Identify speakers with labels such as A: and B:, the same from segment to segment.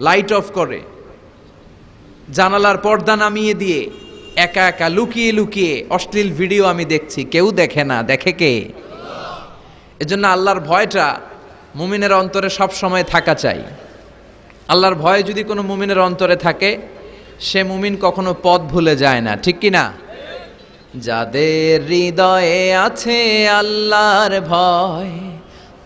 A: Light off করে। জানালার পর্দা নামিয়ে দিয়ে একা একা লুকিয়ে লুকিয়ে অশ্লীল ভিডিও আমি দেখছি। কেউ দেখে না, দেখে কে? এজন্য আল্লাহর ভয়টা মুমিনের অন্তরে সব সময় থাকা চাই। আল্লাহর ভয় যদি কোনো মুমিনের অন্তরে থাকে, সে মুমিন কখনো পথ ভুলে যায় না। ঠিক কি না যাদের হৃদয়ে আছে আল্লাহর ভয়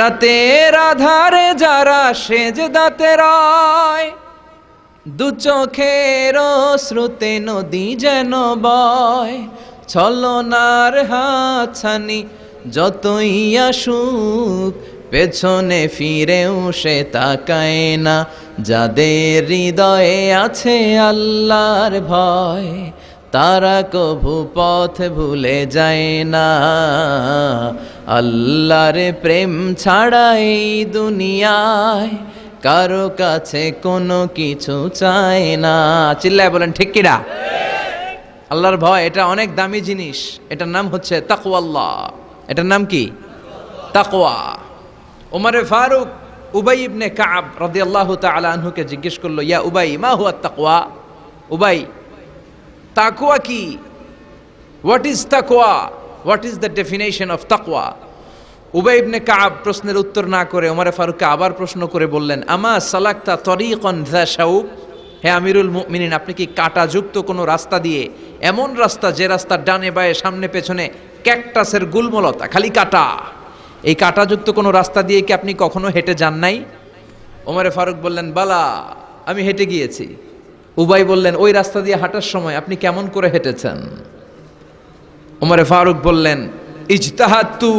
A: রাতের আধারে যারা সেজ দাতে রয় দু চোখের শ্রুতে নদী যেন বয়। ছলনার হাছানি যতই আসুক, পেছনে ফিরেও সে তাকায় না। যাদের হৃদয়ে আছে আল্লাহর ভয় তারা কভু পথ ভুলে যায় না। আল্লাহর প্রেম ছাড়া এই দুনিয়ায় কারও কাছে কোনো কিছু চায় না। চিল্লায় বলেন, ঠিক কিনা আল্লাহর ভয়, এটা অনেক দামি জিনিস। এটার নাম হচ্ছে তাকওয়াল্লাহ এটার নাম কি? তাকওয়া। ওমরে ফারুক উবাই ইবনে কাব রাদিয়াল্লাহু তাআলা আনহুকে জিজ্ঞেস করল, ইয়া উবাই, মা হুয়া তাকওয়া? উবাই তাকওয়া কি হোয়াট ইজ তাকওয়া what is the definition of তাকওয়া উবাই ইবনে কাব প্রশ্নের উত্তর না করে ওমরে ফারুককে আবার প্রশ্ন করে বললেন আমা সালাক্তা তরিকন যা শাউক হে আমিরুল মিনিন আপনি কি কাঁটাযুক্ত কোনো রাস্তা দিয়ে, এমন রাস্তা যে রাস্তার ডানে বায়ে, সামনে পেছনে ক্যাকটাসের গুলমলতা, খালি কাটা? এই কাঁটাযুক্ত কোনো রাস্তা দিয়ে কি আপনি কখনো হেঁটে যান নাই? ওমরে ফারুক বললেন, বালা, আমি হেঁটে গিয়েছি। উবাই বললেন, ওই রাস্তা দিয়ে হাঁটার সময় আপনি কেমন করে হেঁটেছেন? ওমরে ফারুক বললেন ইজতাহাতু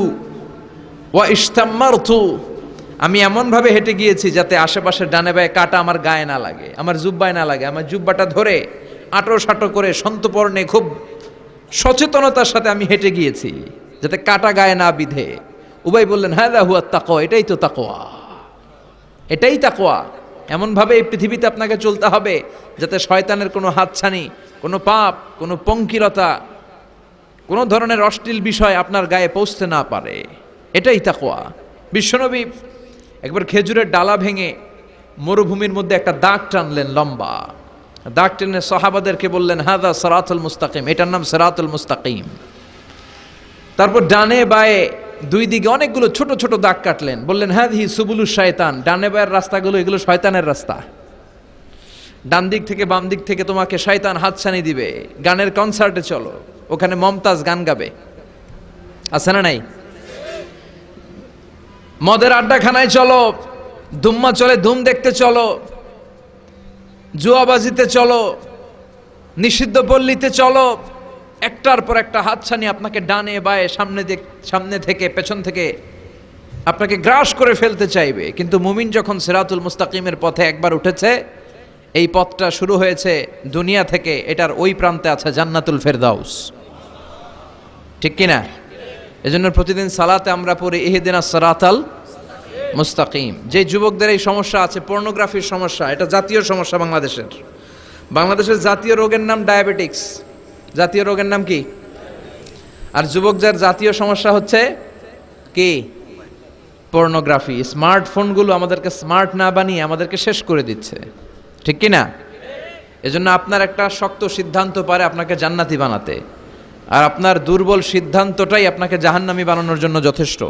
A: ওয়া ইস্তাম্মারতু আমি এমনভাবে হেঁটে গিয়েছি যাতে আশেপাশে ডানে বায়ে কাটা আমার গায়ে না লাগে, আমার জুব্বায় না লাগে, আমার জুব্বাটা ধরে আটো সাটো করে সন্তপর্ণে খুব সচেতনতার সাথে আমি হেঁটে গিয়েছি যাতে কাটা গায়ে না বিধে। উবাই বললেন হ্যাঁ হুয়া তাকোয়া এটাই তো তাকোয়া এটাই তাকোয়া এমনভাবে এই পৃথিবীতে আপনাকে চলতে হবে যাতে শয়তানের কোনো হাতছানি, কোনো পাপ, কোনো পঙ্কিলতা, কোনো ধরনের অশ্লীল বিষয় আপনার গায়ে পৌঁছতে না পারে। এটাই তাকোয়া বিশ্বনবী একবার খেজুরের ডালা ভেঙে মরুভূমির মধ্যে একটা দাগ টানলেন লম্বা। দাগ টেনে সাহাবাদেরকে বললেন হাদা সরাতুল মুস্তাকিম। এটার নাম সরাতুল মুস্তাকিম। তারপর ডানে বায়ে দুই দিকে অনেকগুলো ছোট ছোট দাগ কাটলেন। বললেন হ্যাঁ হি সুবুলু শয়তান, ডানে বায়ের রাস্তাগুলো এগুলো শয়তানের রাস্তা। ডান দিক থেকে বাম দিক থেকে তোমাকে শয়তান হাতছানি দিবে। গানের কনসার্টে চলো, ওখানে মমতাজ গান গাবে। আছে না নাই? মদের আড্ডাখানায় চলো, ধুম্মা চলে ধুম দেখতে চলো জুয়াবাজিতে চলো, নিষিদ্ধ পল্লীতে চলো একটার পর একটা হাতছানি আপনাকে ডানে, বায়ে, সামনে সামনে থেকে, পেছন থেকে আপনাকে গ্রাস করে ফেলতে চাইবে। কিন্তু মুমিন যখন সিরাতুল মুস্তাকিমের পথে একবার উঠেছে, এই পথটা শুরু হয়েছে দুনিয়া থেকে, এটার ওই প্রান্তে আছে জান্নাতুল ফেরদাউস। ঠিক কিনা? এজন্য প্রতিদিন সালাতে আমরা পড়ি, ইহেদিনা সরাতাল মুস্তাকিম। যে যুবকদের এই সমস্যা আছে, পর্নোগ্রাফির সমস্যা, এটা জাতীয় সমস্যা বাংলাদেশের। বাংলাদেশের জাতীয় রোগের নাম ডায়াবেটিক্স। জাতীয় রোগের নাম কি? আর যুবকদের জাতীয় সমস্যা হচ্ছে কি? পর্নোগ্রাফি স্মার্টফোনগুলো আমাদেরকে স্মার্ট না বানিয়ে আমাদেরকে শেষ করে দিচ্ছে। ঠিক কি না এজন্য আপনার একটা শক্ত সিদ্ধান্ত পারে আপনাকে জান্নাতি বানাতে। আর আপনার দুর্বল সিদ্ধান্তটাই আপনাকে জাহান্নামি বানানোর জন্য যথেষ্ট।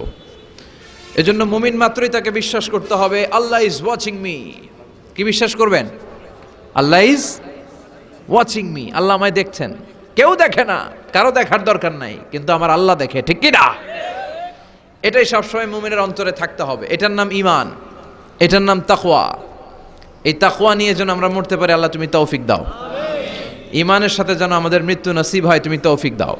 A: এজন্য মুমিন মাত্রই তাকে বিশ্বাস করতে হবে, আল্লাহ ইজ ওয়াচিং মি কি বিশ্বাস করবেন? আল্লাহ ইজ ওয়াচিং মি আল্লাহ আমায় দেখছেন। কেউ দেখে না কারও দেখার দরকার নাই কিন্তু আমার আল্লাহ দেখে ঠিক কি না? এটাই সবসময় মুমিনের অন্তরে থাকতে হবে। এটার নাম ইমান এটার নাম তাকওয়া। এই তাকওয়া নিয়ে যেন আমরা মরতে পারি আল্লাহ তুমি তৌফিক দাও। ইমানের সাথে যেন আমাদের মৃত্যু নসিব হয় তুমি তৌফিক দাও।